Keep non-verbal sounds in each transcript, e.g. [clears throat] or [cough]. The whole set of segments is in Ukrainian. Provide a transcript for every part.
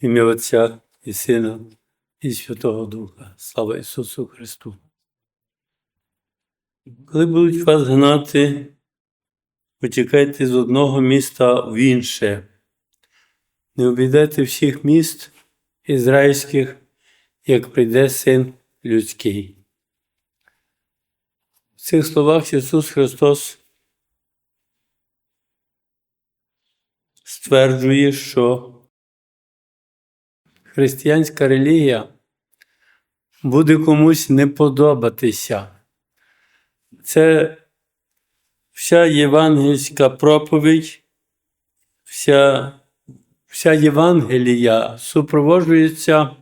Ім'я Отця і Сина, і Святого Духа. Слава Ісусу Христу. Коли будуть вас гнати, утікайте з одного міста в інше. Не обійдете всіх міст ізраїльських, як прийде син людський. В цих словах Ісус Христос стверджує, що християнська релігія буде комусь не подобатися. Це вся євангельська проповідь, вся, вся Євангелія супроводжується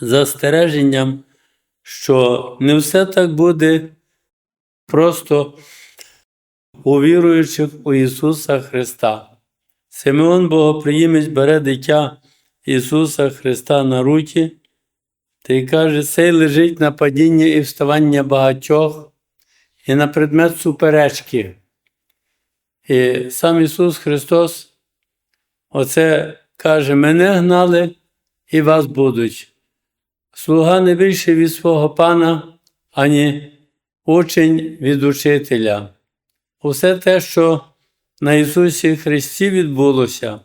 застереженням, що не все так буде просто у віруючих у Ісуса Христа. Симеон Богоприємець бере дитя Ісуса Христа на руки та й каже, цей лежить на падіння і вставання багатьох і на предмет суперечки. І сам Ісус Христос оце каже: мене гнали і вас будуть. Слуга не більше від свого пана, ані учень від учителя. Усе те, що на Ісусі Христі відбулося,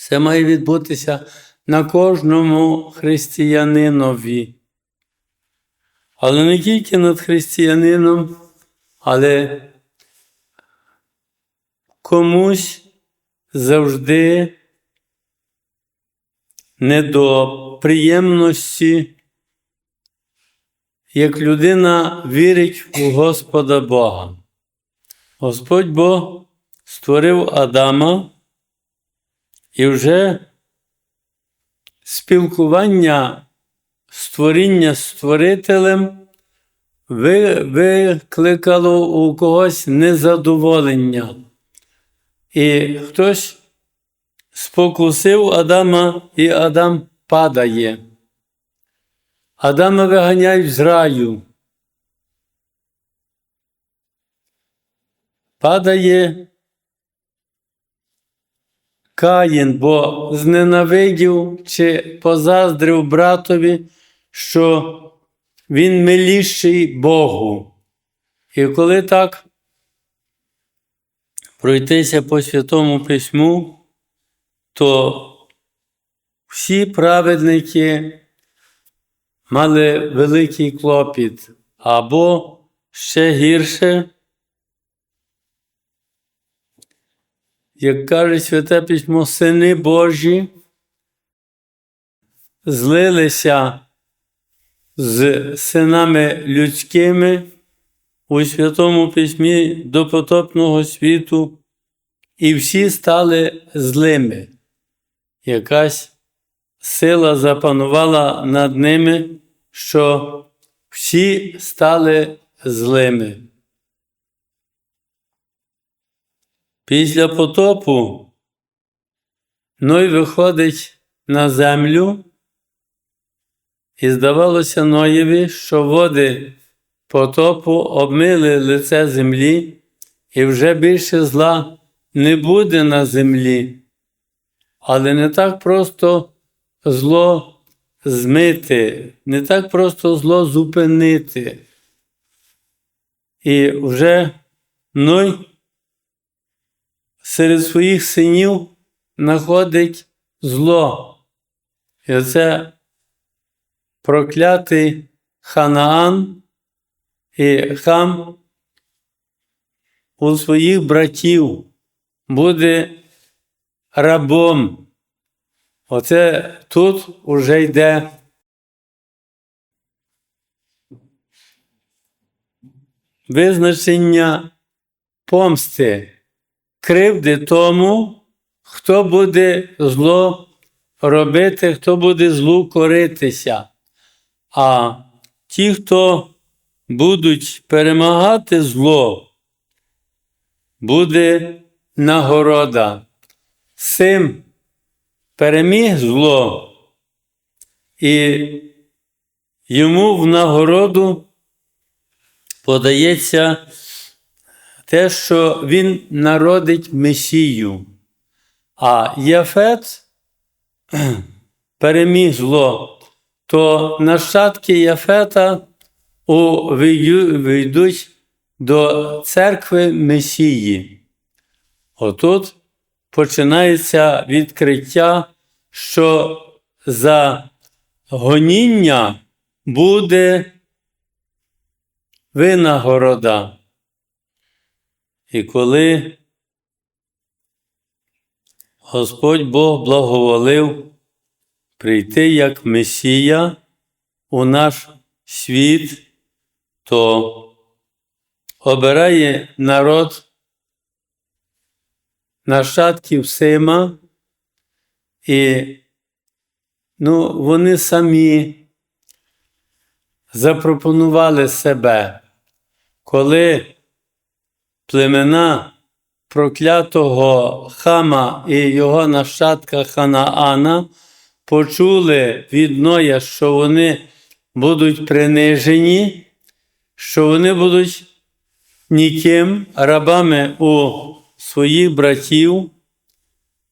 все має відбутися на кожному християнинові. Але не тільки над християнином, але комусь завжди не до приємності, як людина вірить у Господа Бога. Господь Бог створив Адама і вже спілкування створіння з створителем викликало у когось незадоволення. І хтось спокусив Адама, і Адам падає. Адама виганяють з раю. Падає Каїн, бо зненавидів чи позаздрив братові, що він миліший Богу. І коли так пройтися по Святому Письму, то всі праведники мали великий клопіт, або ще гірше, як каже Святе Письмо, сини Божі злилися з синами людськими у Святому Письмі до потопного світу, і всі стали злими. Якась сила запанувала над ними, що всі стали злими. Після потопу Ной виходить на землю, і здавалося Ноєві, що води потопу обмили лице землі, і вже більше зла не буде на землі. Але не так просто зло змити, не так просто зло зупинити. І вже Ной серед своїх синів знаходить зло. І оце проклятий Ханаан і хам у своїх братів буде рабом. Оце тут уже йде визначення помсти, кривди тому, хто буде зло робити, хто буде злу коритися. А ті, хто будуть перемагати зло, буде нагорода. Сим переміг зло, і йому в нагороду подається те, що він народить Месію. А Яфет переміг зло, то нащадки Яфета увійду- до церкви Месії. Отут починається відкриття, що за гоніння буде винагорода. І коли Господь Бог благоволив прийти як Месія у наш світ, то обирає народ нащадків Сима, і ну, вони самі запропонували себе, коли племена проклятого Хама і його нащадка Ханаана почули від Ноя, що вони будуть принижені, що вони будуть ніким рабами у своїх братів,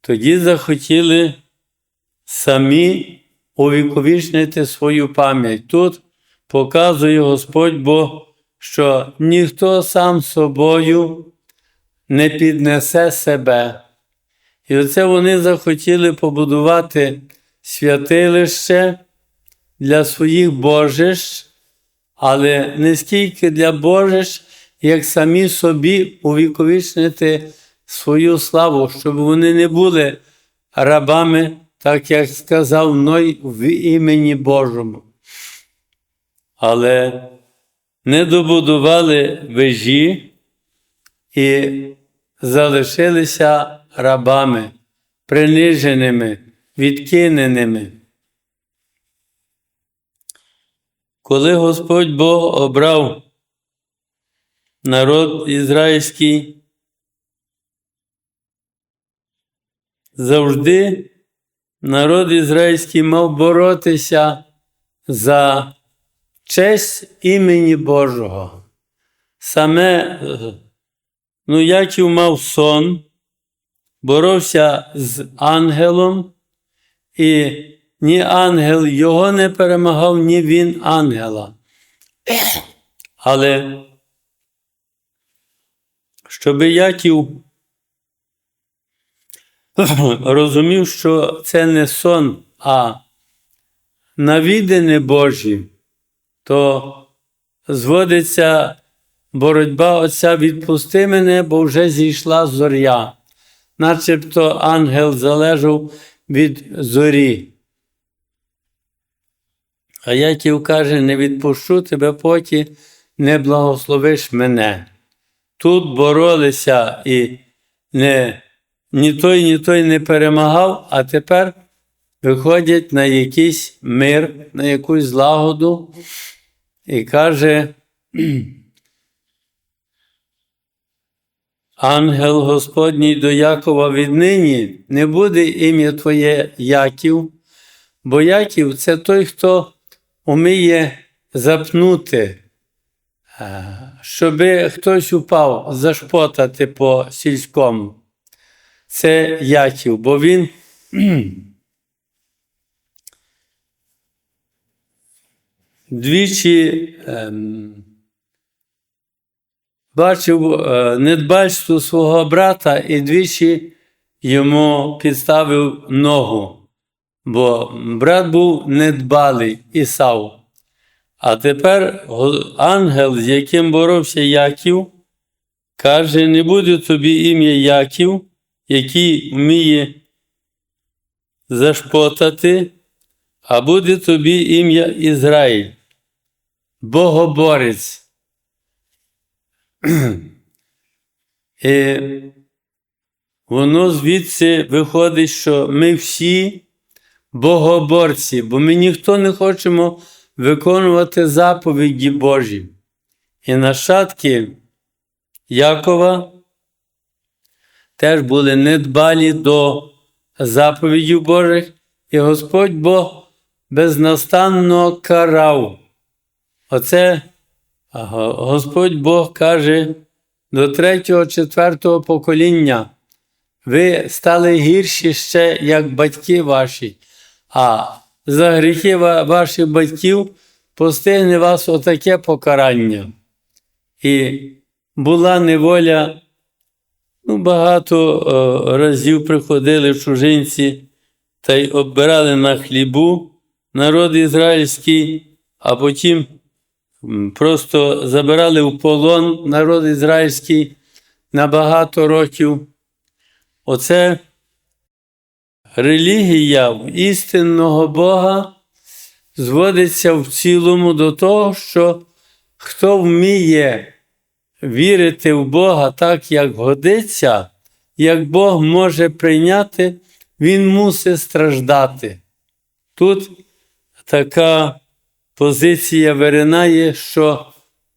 тоді захотіли самі увіковічнити свою пам'ять. Тут показує Господь Бог, що ніхто сам собою не піднесе себе. І оце вони захотіли побудувати святилище для своїх божищ, але не стільки для божищ, як самі собі увіковічнити свою славу, щоб вони не були рабами, так як сказав Ной в імені Божому. Але не добудували вежі і залишилися рабами, приниженими, відкиненими. Коли Господь Бог обрав народ ізраїльський, завжди народ ізраїльський мав боротися за честь імені Божого. Саме ну, Яків мав сон, боровся з ангелом, і ні ангел його не перемагав, ні він ангела. Але щоб Яків розумів, що це не сон, а навідини Божі, то зводиться боротьба Отця відпусти мене, бо вже зійшла зоря. Начебто ангел залежав від зорі. А Яків каже, не відпущу тебе, поки не благословиш мене. Тут боролися і не, ні той, ні той не перемагав, а тепер виходять на якийсь мир, на якусь злагоду і каже, Ангел Господній до Якова віднині не буде ім'я Твоє Яків, бо Яків це той, хто уміє запнути, щоб хтось упав, зашпотати по сільському. Це Яків, бо він двічі ем, бачив е, недбальство свого брата і двічі йому підставив ногу, бо брат був недбалий Ісав. А тепер ангел, з яким боровся Яків, каже: не буде тобі ім'я Яків, який вміє зашпотати, а буде тобі ім'я Ізраїль, Богоборець. [clears throat] Воно звідси виходить, що ми всі богоборці, бо ми ніхто не хочемо виконувати заповіді Божі. І нащадки Якова теж були недбалі до заповідів Божих, і Господь Бог безнастанно карав. Оце Господь Бог каже до третього, четвертого покоління: ви стали гірші ще, як батьки ваші, а за гріхи ваших батьків постигне вас отаке покарання. І була неволя, ну, багато разів приходили чужинці та й оббирали на хлібу народ ізраїльський, а потім просто забирали в полон народ ізраїльський на багато років. Оце релігія істинного Бога зводиться в цілому до того, що хто вміє вірити в Бога так, як годиться, як Бог може прийняти, він мусить страждати. Тут така позиція виринає, що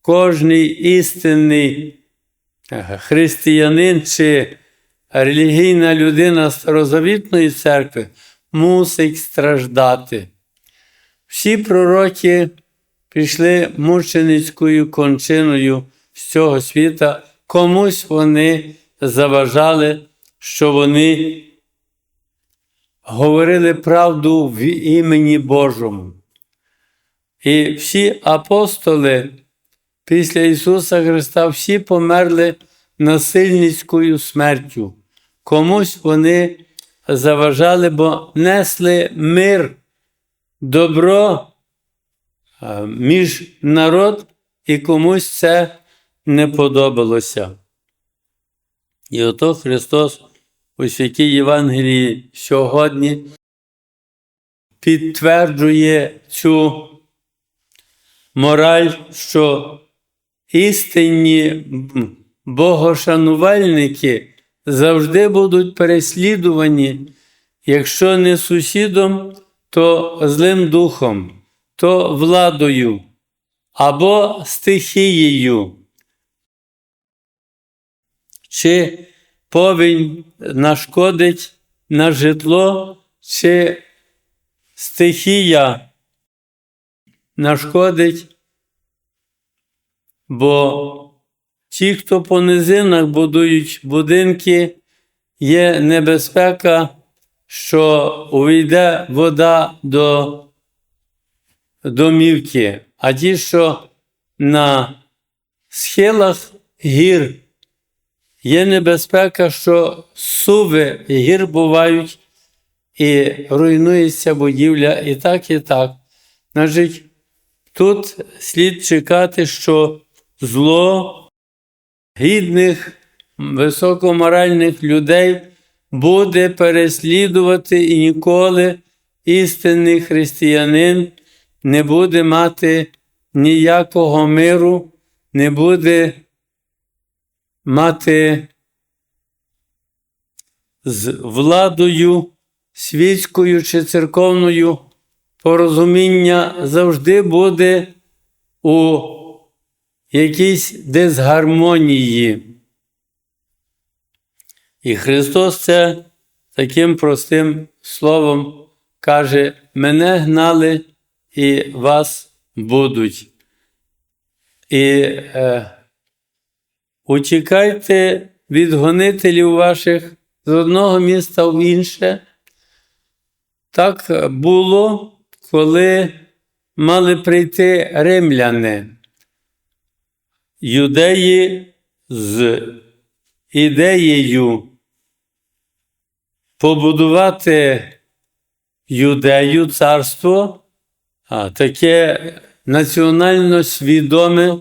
кожний істинний е, християнин чи релігійна людина старозавітної церкви мусить страждати. Всі пророки пішли мученицькою кончиною з цього світа, комусь вони заважали, що вони говорили правду в імені Божому. І всі апостоли після Ісуса Христа всі померли насильницькою смертю. Комусь вони заважали, бо несли мир, добро між народ, і комусь це не подобалося. І ото Христос у святій Євангелії сьогодні підтверджує цю мораль, що істинні богошанувальники завжди будуть переслідувані, якщо не сусідом, то злим духом, то владою або стихією. Чи повінь нашкодить на житло, чи стихія нашкодить, бо ті, хто по низинах будують будинки, є небезпека, що увійде вода до домівки, а ті, що на схилах гір, є небезпека, що суви гір бувають і руйнується будівля, і так, і так. Значить, тут слід чекати, що зло гідних, високоморальних людей буде переслідувати і ніколи істинний християнин не буде мати ніякого миру, не буде мати з владою світською чи церковною порозуміння завжди буде у якійсь дисгармонії. І Христос це таким простим словом каже: мене гнали і вас будуть. І е, утікайте від гонителів ваших з одного міста в інше. Так було, коли мали прийти римляни, юдеї з ідеєю побудувати юдею царство, а таке національно свідоме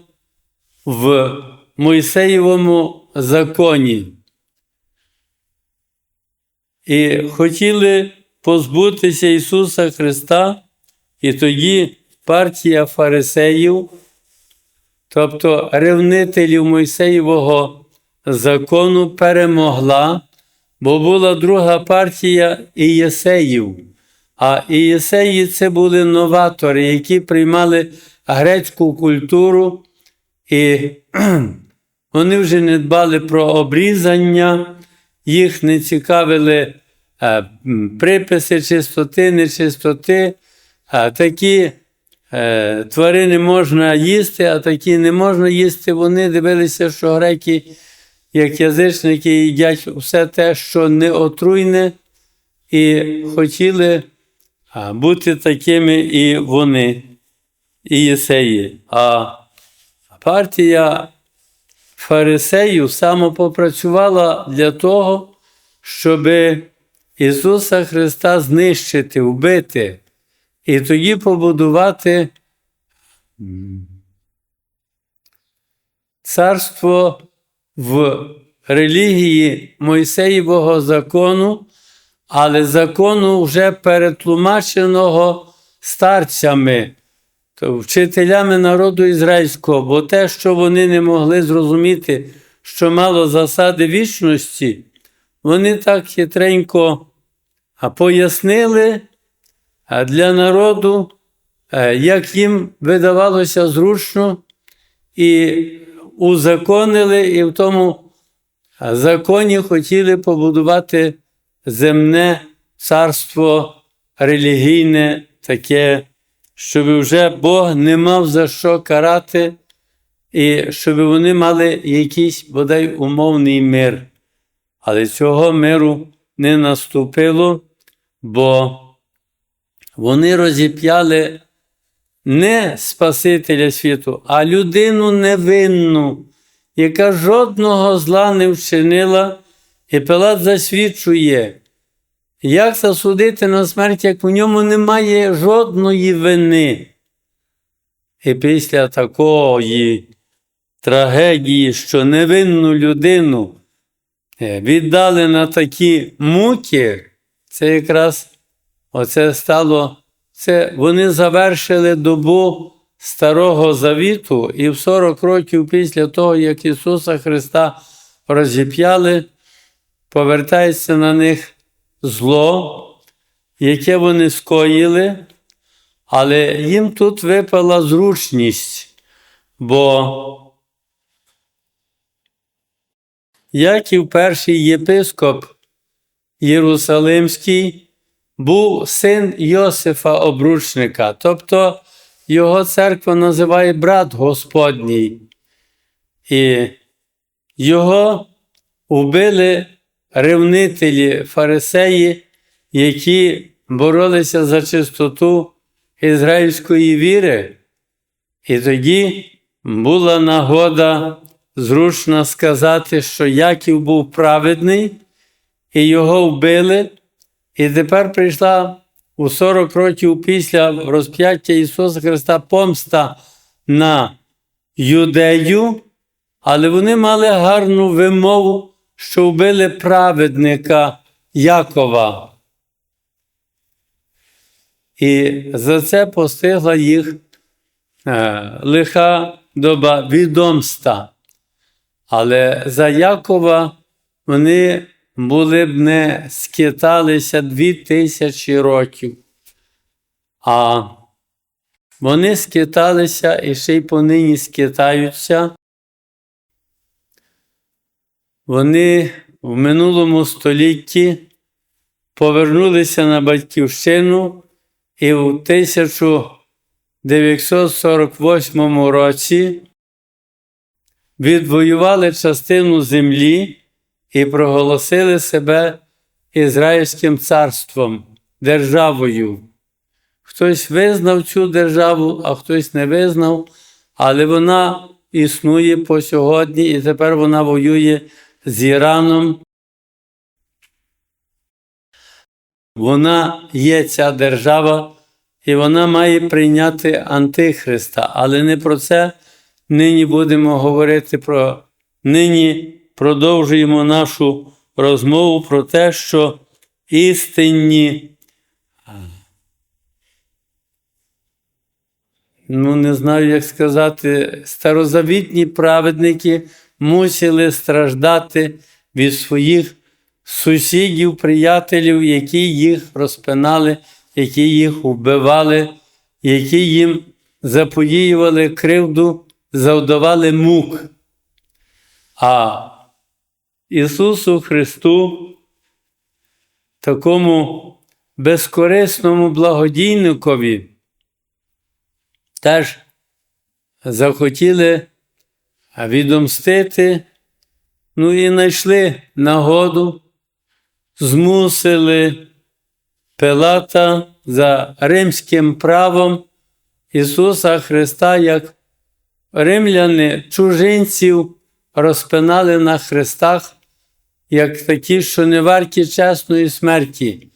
в Мойсеєвому законі. І хотіли позбутися Ісуса Христа, і тоді партія фарисеїв, тобто ревнителів Мойсеєвого закону, перемогла, бо була друга партія Ієсеїв. А Ієсеї це були новатори, які приймали грецьку культуру, і [clears throat] вони вже не дбали про обрізання, їх не цікавили е, приписи чистоти, нечистоти. А такі е, тварини можна їсти, а такі не можна їсти. Вони дивилися, що греки як язичники їдять все те, що не отруйне, і хотіли бути такими і вони, і єсеї. А партія фарисеїв самопопрацювала для того, щоб Ісуса Христа знищити, вбити, і тоді побудувати царство в релігії Мойсеєвого закону, але закону вже перетлумаченого старцями, то вчителями народу ізраїльського, бо те, що вони не могли зрозуміти, що мало засади вічності, вони так хитренько пояснили для народу, е, як їм видавалося зручно, і узаконили, і в тому законі хотіли побудувати земне царство релігійне, таке, щоб вже Бог не мав за що карати, і щоб вони мали якийсь бодай умовний мир. Але цього миру не наступило, бо вони розіп'яли не Спасителя світу, а людину невинну, яка жодного зла не вчинила, і Пилат засвідчує, як засудити на смерть, як в ньому немає жодної вини. І після такої трагедії, що невинну людину е, віддали на такі муки, це якраз оце стало, це вони завершили добу Старого Завіту, і в 40 років після того, як Ісуса Христа розіп'яли, повертається на них зло, яке вони скоїли, але їм тут випала зручність, бо Яків перший єпископ Єрусалимський був син Йосифа Обручника, тобто його церква називає брат Господній. І його вбили ревнителі фарисеї, які боролися за чистоту ізраїльської віри. І тоді була нагода зручно сказати, що Яків був праведний, і його вбили. І тепер прийшла у 40 років після розп'яття Ісуса Христа помста на юдею, але вони мали гарну вимову, що вбили праведника Якова. І за це постигла їх е, лиха доба відомста. Але за Якова вони були б не скиталися дві тисячі років. А вони скиталися і ще й понині скитаються. Вони в минулому столітті повернулися на батьківщину і в 1948 році відвоювали частину землі і проголосили себе Ізраїльським царством, державою. Хтось визнав цю державу, а хтось не визнав, але вона існує по сьогодні, і тепер вона воює з Іраном. Вона є ця держава, і вона має прийняти Антихриста. Але не про це нині будемо говорити про нині продовжуємо нашу розмову про те, що істинні, ну не знаю, як сказати, старозавітні праведники мусили страждати від своїх сусідів, приятелів, які їх розпинали, які їх вбивали, які їм запоїювали кривду, завдавали мук. А Ісусу Христу, такому безкорисному благодійникові, теж захотіли відомстити, Ну і знайшли нагоду, змусили Пилата за римським правом Ісуса Христа, як римляни чужинців розпинали на хрестах, як такі, що не варті чесної смерті,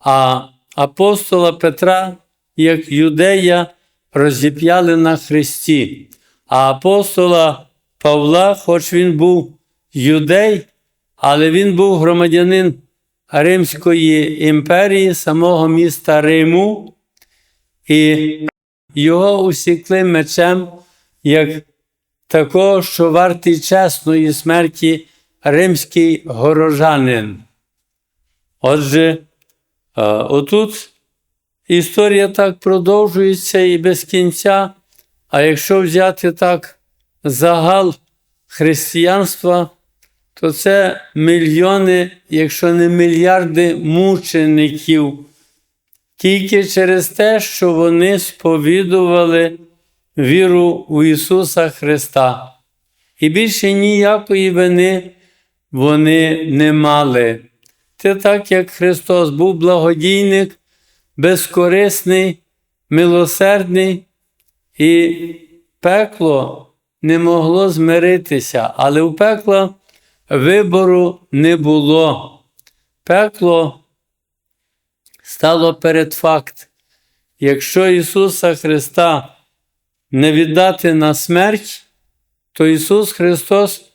а апостола Петра, як юдея, розіп'яли на хресті, а апостола Павла, хоч він був юдей, але він був громадянин Римської імперії, самого міста Риму, і його усікли мечем, як такого, що вартий чесної смерті римський горожанин. Отже, е, отут історія так продовжується і без кінця, а якщо взяти так загал християнства, то це мільйони, якщо не мільярди мучеників, тільки через те, що вони сповідували віру у Ісуса Христа. І більше ніякої вини вони не мали. Це так, як Христос був благодійник, безкорисний, милосердний, і пекло не могло змиритися, але у пекла вибору не було. Пекло стало перед факт. Якщо Ісуса Христа не віддати на смерть, то Ісус Христос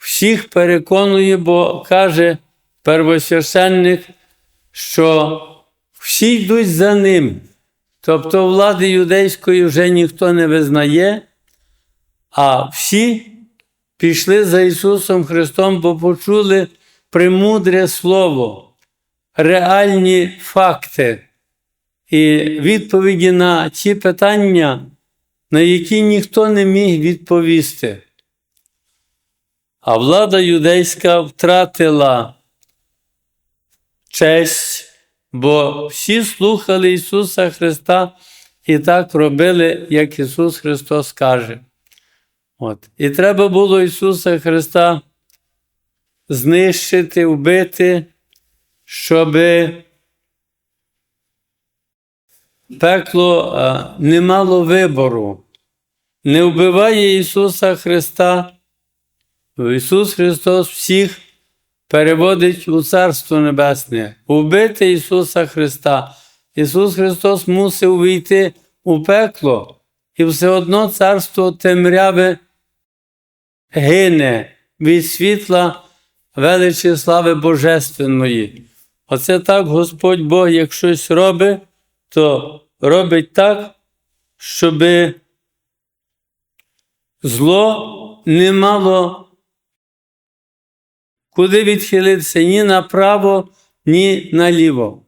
всіх переконує, бо каже первосвященник, що всі йдуть за ним. Тобто влади юдейської вже ніхто не визнає, а всі пішли за Ісусом Христом, бо почули премудре Слово, реальні факти і відповіді на ті питання, на які ніхто не міг відповісти. А влада юдейська втратила честь, бо всі слухали Ісуса Христа і так робили, як Ісус Христос каже. От. І треба було Ісуса Христа знищити, вбити, щоб пекло не мало вибору. Не вбиває Ісуса Христа. Ісус Христос всіх переводить у Царство Небесне, вбити Ісуса Христа. Ісус Христос мусив війти у пекло, і все одно царство темряви гине від світла величі слави Божественної. Оце так Господь Бог, як щось робить, то робить так, щоб зло не мало куди відхилитися ні направо, ні наліво.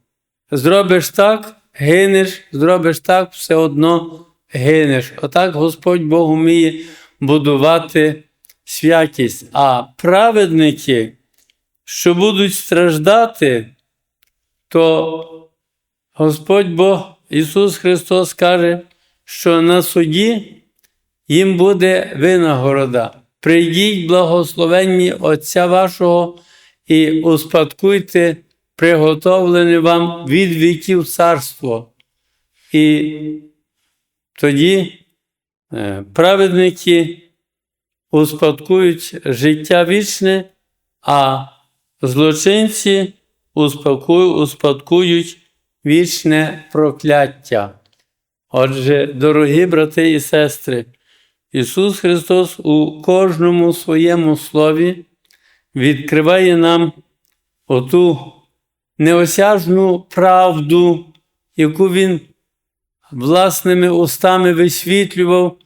Зробиш так, гинеш, зробиш так, все одно гинеш. Отак Господь Бог вміє будувати святість. А праведники, що будуть страждати, то Господь Бог, Ісус Христос каже, що на суді їм буде винагорода. Прийдіть, благословенні Отця вашого, і успадкуйте приготовлене вам від віків царство. І тоді е, праведники успадкують життя вічне, а злочинці успадкують вічне прокляття. Отже, дорогі брати і сестри, Ісус Христос у кожному своєму слові відкриває нам оту неосяжну правду, яку Він власними устами висвітлював,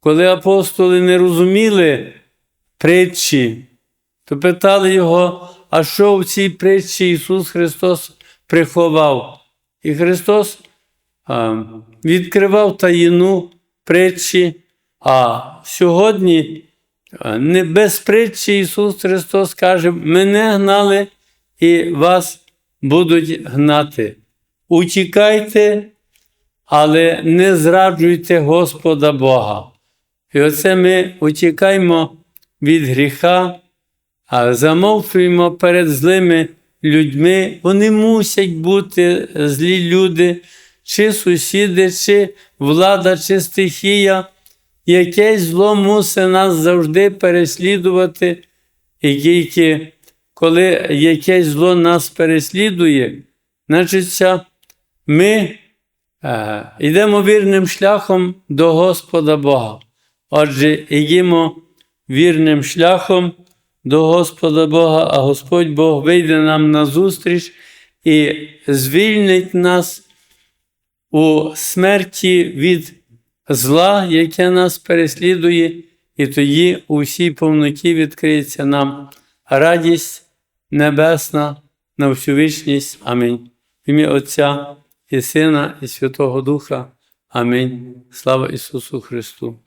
коли апостоли не розуміли притчі, то питали Його, а що в цій притчі Ісус Христос приховав? І Христос відкривав таїну притчі. А сьогодні не без притчі Ісус Христос каже, мене гнали і вас будуть гнати. Утікайте, але не зраджуйте Господа Бога. І оце ми утікаємо від гріха, а замовчуємо перед злими людьми. Вони мусять бути злі люди, чи сусіди, чи влада, чи стихія. Якесь зло мусить нас завжди переслідувати, і тільки коли якесь зло нас переслідує, значить, ми е, йдемо вірним шляхом до Господа Бога. Отже, йдемо вірним шляхом до Господа Бога, а Господь Бог вийде нам на зустріч і звільнить нас у смерті від зла, яке нас переслідує, і тоді у всій повноті відкриється нам радість небесна на всю вічність. Амінь. В ім'я Отця і Сина, і Святого Духа. Амінь. Слава Ісусу Христу!